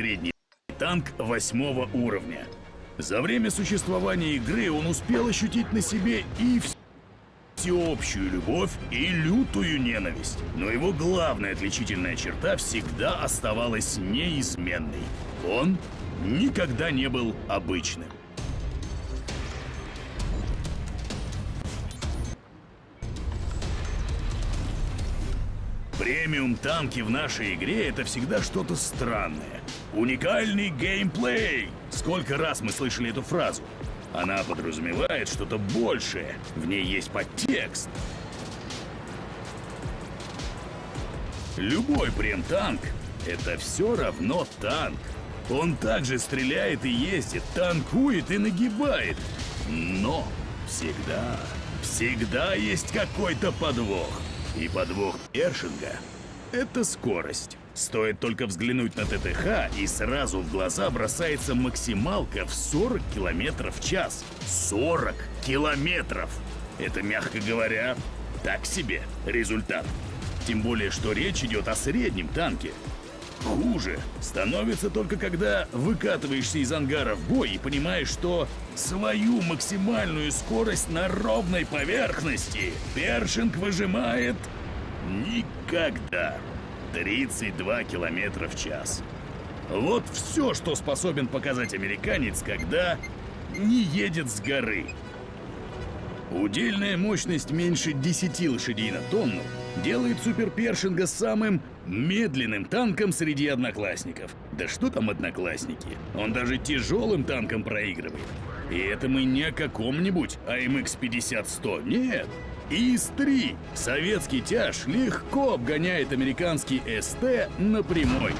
средний танк восьмого уровня. За время существования игры он успел ощутить на себе и вс- всеобщую любовь и лютую ненависть. Но его главная отличительная черта всегда оставалась неизменной. Он никогда не был обычным. Премиум танки в нашей игре это всегда что-то странное. Уникальный геймплей. Сколько раз мы слышали эту фразу? Она подразумевает что-то большее. В ней есть подтекст. Любой прем-танк — это все равно танк. Он также стреляет и ездит, танкует и нагибает. Но всегда, всегда есть какой-то подвох. И подвох Першинга — это скорость. Стоит только взглянуть на ТТХ, и сразу в глаза бросается максималка в 40 километров в час. 40 километров! Это, мягко говоря, так себе результат. Тем более, что речь идет о среднем танке. Хуже становится только когда выкатываешься из ангара в бой и понимаешь, что свою максимальную скорость на ровной поверхности Першинг выжимает никогда. 32 километра в час. Вот все, что способен показать американец, когда не едет с горы. Удельная мощность меньше 10 лошадей на тонну делает суперпершинга самым медленным танком среди одноклассников. Да что там одноклассники? Он даже тяжелым танком проигрывает. И это мы не о каком-нибудь AMX 50-100, нет. ИС-3, советский тяж, легко обгоняет американский СТ на прямой.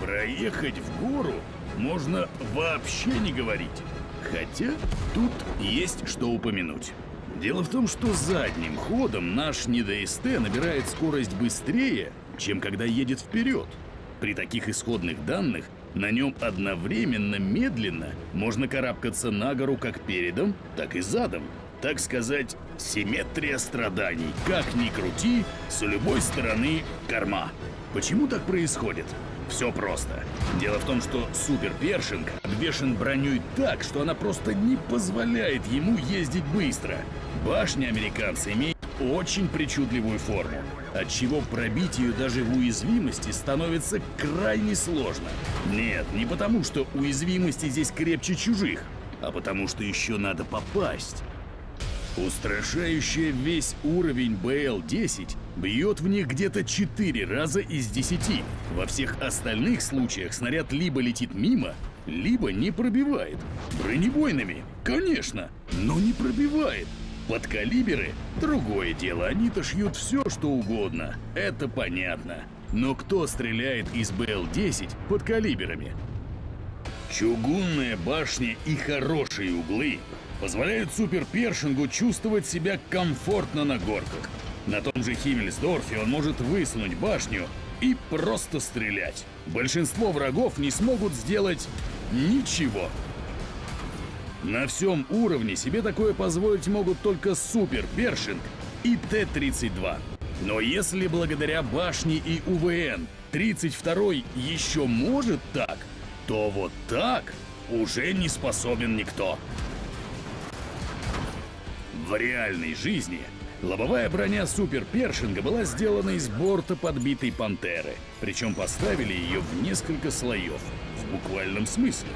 Проехать в гору можно вообще не говорить. Хотя тут есть что упомянуть. Дело в том, что задним ходом наш НИДСТ набирает скорость быстрее, чем когда едет вперед. При таких исходных данных на нем одновременно медленно можно карабкаться на гору как передом, так и задом. Так сказать, симметрия страданий. Как ни крути, с любой стороны корма. Почему так происходит? Все просто. Дело в том, что Супер Першинг обвешен броней так, что она просто не позволяет ему ездить быстро. Башня американца имеет очень причудливую форму, отчего пробить ее даже в уязвимости становится крайне сложно. Нет, не потому, что уязвимости здесь крепче чужих, а потому, что еще надо попасть. Устрашающая весь уровень БЛ-10 бьет в них где-то 4 раза из 10. Во всех остальных случаях снаряд либо летит мимо, либо не пробивает. Бронебойными, конечно, но не пробивает. Под калиберы – другое дело, они-то шьют все, что угодно. Это понятно. Но кто стреляет из БЛ-10 под калиберами? Чугунная башня и хорошие углы позволяют суперпершингу чувствовать себя комфортно на горках. На том же Химмельсдорфе он может высунуть башню и просто стрелять. Большинство врагов не смогут сделать ничего. На всем уровне себе такое позволить могут только суперпершинг и Т-32. Но если благодаря башне и УВН 32-й еще может так, то вот так уже не способен никто. В реальной жизни лобовая броня Супер Першинга была сделана из борта подбитой пантеры, причем поставили ее в несколько слоев, в буквальном смысле.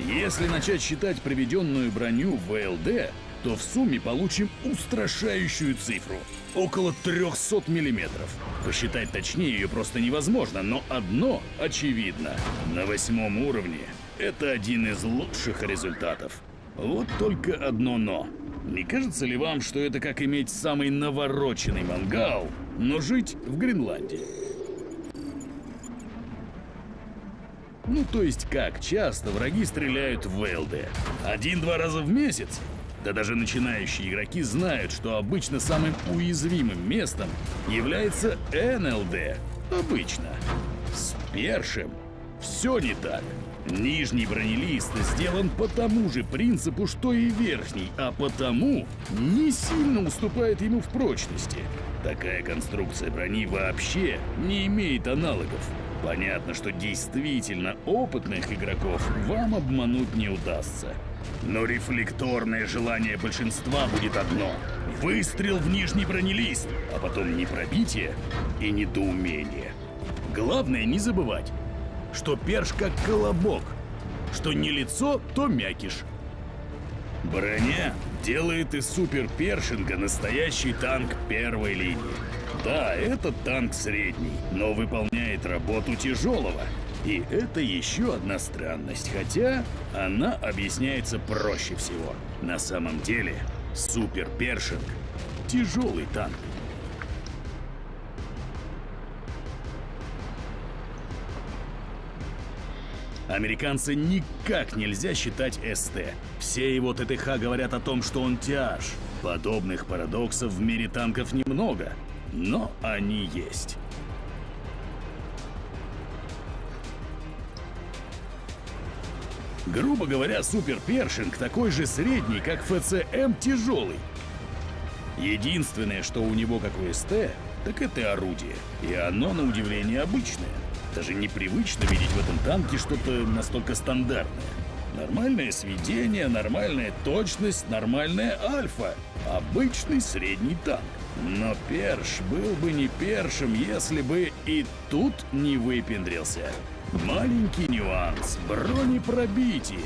Если начать считать проведенную броню в ВЛД, то в сумме получим устрашающую цифру – около 300 миллиметров. Посчитать точнее ее просто невозможно, но одно очевидно – на восьмом уровне это один из лучших результатов. Вот только одно «но». Не кажется ли вам, что это как иметь самый навороченный мангал, но жить в Гренландии? Ну, то есть как часто враги стреляют в ВЛД? Один-два раза в месяц? Да даже начинающие игроки знают, что обычно самым уязвимым местом является НЛД. Обычно. С першем все не так. Нижний бронелист сделан по тому же принципу, что и верхний, а потому не сильно уступает ему в прочности. Такая конструкция брони вообще не имеет аналогов. Понятно, что действительно опытных игроков вам обмануть не удастся. Но рефлекторное желание большинства будет одно — выстрел в нижний бронелист, а потом непробитие и недоумение. Главное не забывать, что перш как колобок, что не лицо, то мякиш. Броня делает из суперпершинга настоящий танк первой линии. Да, этот танк средний, но выполняет работу тяжелого. И это еще одна странность, хотя она объясняется проще всего. На самом деле, суперпершинг — тяжелый танк. Американца никак нельзя считать СТ. Все его ТТХ говорят о том, что он тяж. Подобных парадоксов в мире танков немного, но они есть. Грубо говоря, Супер Першинг такой же средний, как ФЦМ тяжелый. Единственное, что у него как у СТ, так это орудие. И оно, на удивление, обычное. Даже непривычно видеть в этом танке что-то настолько стандартное. Нормальное сведение, нормальная точность, нормальная альфа. Обычный средний танк. Но Перш был бы не Першем, если бы и тут не выпендрился. Маленький нюанс – бронепробитие.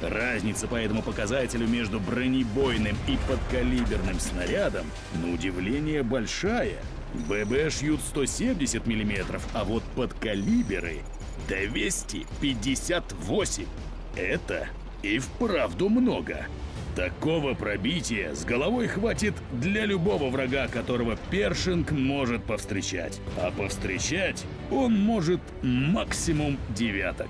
Разница по этому показателю между бронебойным и подкалиберным снарядом, на удивление, большая. ББ шьют 170 мм, а вот подкалиберы – 258. Это и вправду много. Такого пробития с головой хватит для любого врага, которого Першинг может повстречать. А повстречать он может максимум девяток.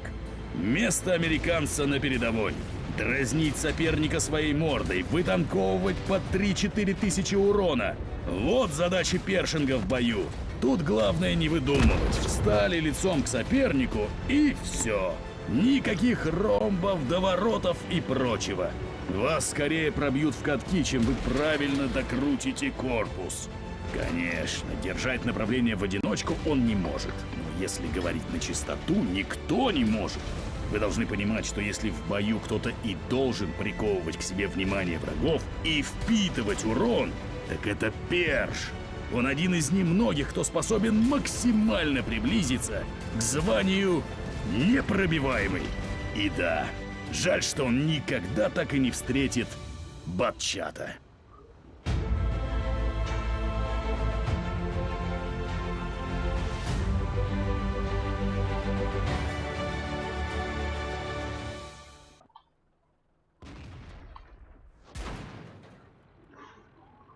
Место американца на передовой. Дразнить соперника своей мордой, вытанковывать по 3-4 тысячи урона. Вот задачи Першинга в бою. Тут главное не выдумывать. Встали лицом к сопернику и все. Никаких ромбов, доворотов и прочего. Вас скорее пробьют в катки, чем вы правильно докрутите корпус. Конечно, держать направление в одиночку он не может. Но если говорить на чистоту, никто не может. Вы должны понимать, что если в бою кто-то и должен приковывать к себе внимание врагов и впитывать урон, так это Перш. Он один из немногих, кто способен максимально приблизиться к званию непробиваемый. И да, жаль, что он никогда так и не встретит Батчата.